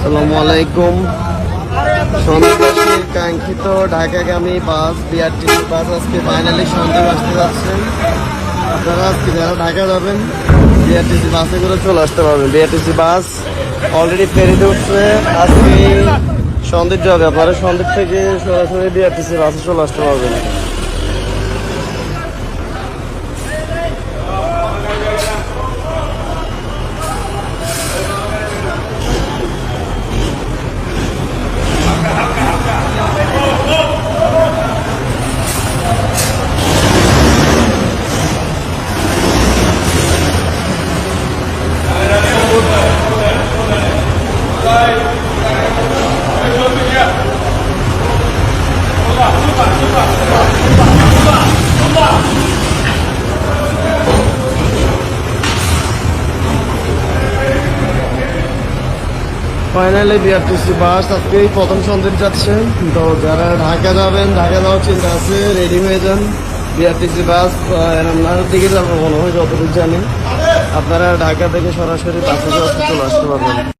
আসসালামু আলাইকুম। সন্ধ্যাবাসীর কাঙ্ক্ষিত ঢাকাগামী বাস বিআরটিসি বাস আজকে ফাইনালি সন্ধ্যা আসতে যাচ্ছেন আপনারা আজকে যারা ঢাকা যাবেন বিআরটিসি বাসে করে চলে আসতে পারবেন। বিআরটিসি বাস অলরেডি ফেরিতে উঠছে। আজকে সন্দ্বীপ যাবে, আপনারা সন্দ্বীপ থেকে সরাসরি বিআরটিসি বাসে চলে আসতে পারবেন। ফাইনালি বিআরটিসি বাস আজকেই প্রথম সন্দ্বীপ যাচ্ছে। তো যারা ঢাকা যাবেন, ঢাকা যাওয়ার চিন্তা আছে রেডি হয়ে যান। বিআরটিসি বাস রান্নার দিকে যাব মনে হয় যতটুকু জানি। আপনারা ঢাকা থেকে সরাসরি বাসে চলে আসতে পারবেন।